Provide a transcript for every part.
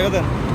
Saygılar.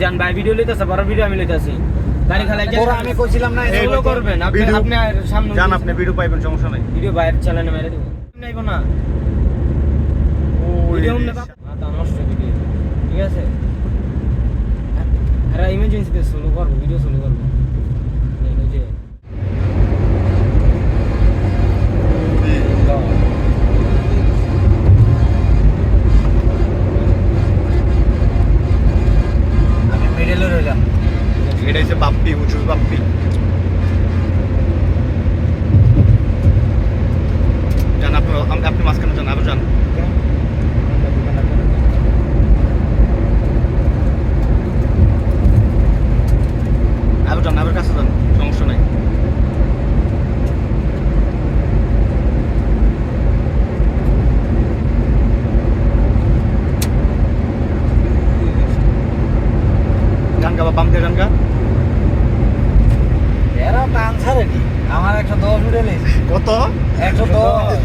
আচ্ছা আচ্ছা আচ্ছা যান ভাই ভিডিও লইতেছে বড় ভিডিও আমি লইতেছি। গাড়ি খালাই তোরা আমি কইছিলাম না এগুলো করবেন আপনি আপনি সামনে জান আপনি ভিডিও পাইবেন সমস্যা নাই। ভিডিও বাইরে চালানো মেরে দেব। নাইব না। ভিডিও না। মাথা নষ্ট ভিডিও ঠিক আছে? আরে ইমার্জেন্সিতে স্লো করব ভিডিও স্লো করব। আরও কাছে যান সমস্যা নাই। বাম দিয়ে এরা টান ছাড়েনি আমার একশো দশ উঠে কত? একশো দশ।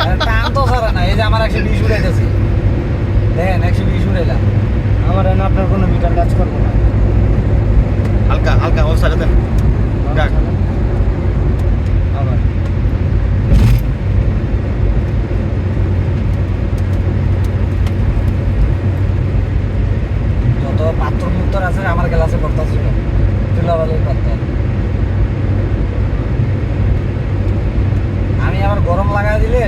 আর টান তো ছাড়ে না। এই যে আমার একশো বিশ উঠেছে দেখেন একশো বিশ উঠেলাম আমার আপনার কোনো মিটার কাজ করব না হালকা হালকা ও সাইডে দেন গাক আবার যত পাত্র মুত্তর আমার গ্লাসে পড়তেছিল তুলাবালির পাত্র আমি আবার গরম লাগাই দিলে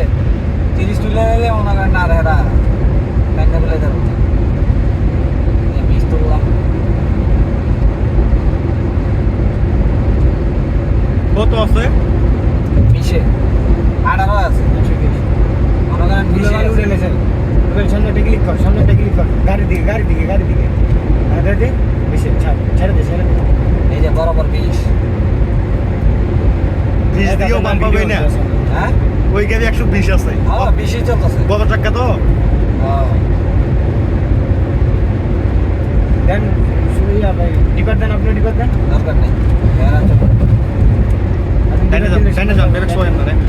তিরিশ তুলে দিলে মনে করেন না রেরা ব্যাংকে ফেলে দেবো তুললাম কত আছে? বিশে। আঠারো আছে মনে করেন ধুলো বিশে আছে। উঠে গেছে। সামনেটা ক্লিক কর সামনেটা ক্লিক কর। গাড়ি দিকে গাড়ি দিকে গাড়ি দিকে। গাড়ি দে এই যে বরাবর বিষ। বিশ দিয়েও বাম পাবে না। হ্যাঁ? ওই গাড়ি একশো বিশ আছে। হ্যাঁ বিশই চলতেছে। বড় চাক্কা তো। হ্যাঁ। দেন ডিপার দেন আপনি ডিপার দেন দরকার নেই। চলবে। আপনি ডাইনে যান ডাইনে যান বেরেক সোয়েন না ডাইনে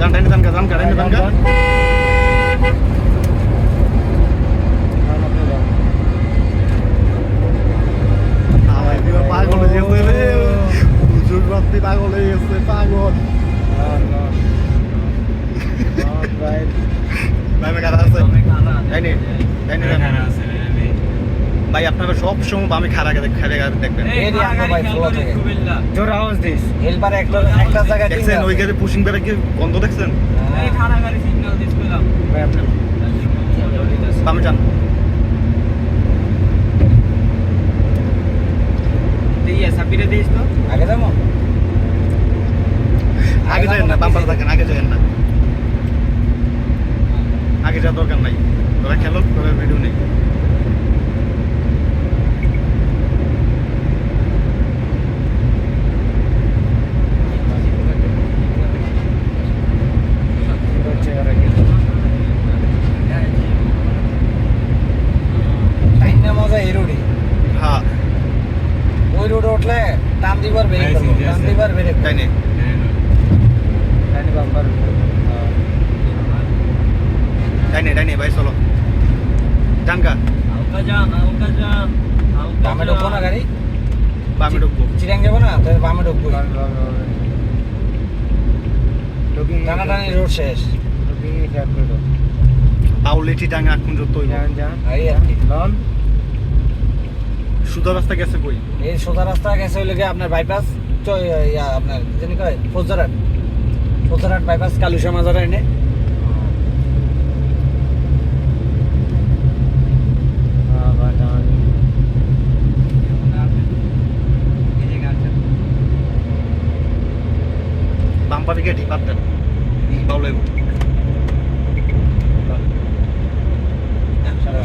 যান ডাইনে যান ডাইনে যান যান। যান, ভাই আপনারা সব সময় বামে খারা গেলে দেখবেন। জোর আওয়াজ দিস। হেলপার একটা একটা জায়গায় দেখছেন ওই গাড়ি পুশিং ব্যারে কি গন্ধ দেখছেন? আমি ভাই আপনি বামে যান ইয়ে সাবিরে দিস তো আগে যাব আগে যাবেন না বাম পাশে থাকেন আগে যাবেন না আগে যাওয়ার দরকার নাই তোরা খেলো তোরা ভিডিও নেই টাইমে মজা এই রোডে হ্যাঁ ওই রোডে উঠলে টান দিবার বেরিয়ে হ্যাঁ, করব ঠিক আছে। টান দিবার বেরিয়ে তাই নেই বাম্পার ডাইনে ডাইনে ভাই চলো জানকা বামে ঢুকবো না গাড়ি বামে ঢুকবো চিরাং যাব না তাহলে বামে ঢুকবো টানাটানি রোড শেষ পাউলেটি ডাঙ্গা এখন যত এই আর কি সুদা রাস্তা গেছে কই? এই সোজা রাস্তা গেছে হইলে গিয়ে আপনার বাইপাস ইয়া আপনার জানি কয় ফৌজদারহাট। ফৌজদারহাট বাইপাস কালুসা মাজার এনে।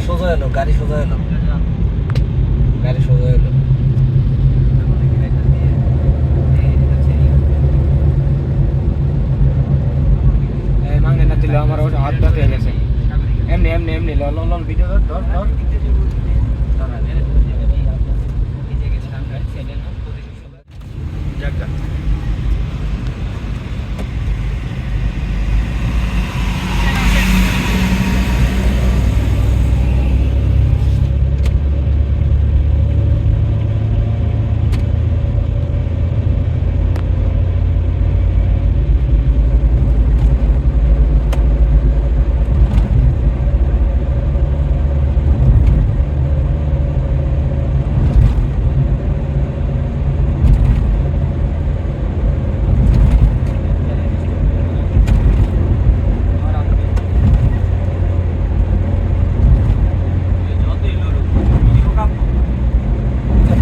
সোজা এলো গাড়ি সোজা এলো গাড়ি সোজা এলো আমার ওটা হাত ব্যথা হয়ে এমনি এমনি এমনি লল লল ভিডিও ধর ধর ধর যাক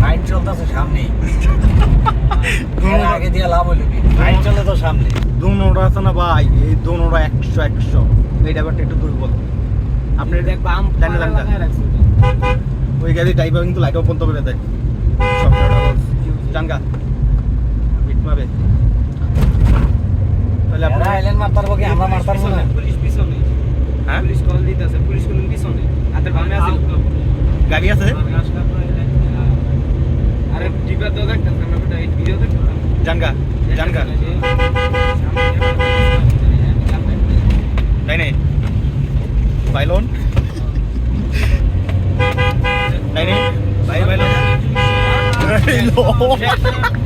ফাইট চলতেছে সামনেই এর আগে দিয়ে লাভ হইল কি ফাইট চলে তো সামনে। দোনোটা আছে না ভাই? এই দোনোটা একশো একশো। এই ড্রাইভারটা একটু দুর্বল। আপনি বাম জানি জানকা ওই গাড়ি ড্রাইভার কিন্তু লাইটও বন্ধ করে দেয়। মিট মারবে তাহলে আপনার আইলেন মারতার কি? আমরা মারতার না? পুলিশ পিছনে। হ্যাঁ? পুলিশ কল দিতেছে। পুলিশ কোন পিছনে। হাতের বামে আছে গাড়ি আছে? আরে টিপা তো দেখতেছ আমরা ওটা এই जानकार नहीं नहीं भाई लोन नहीं नहीं भाई भाई लोन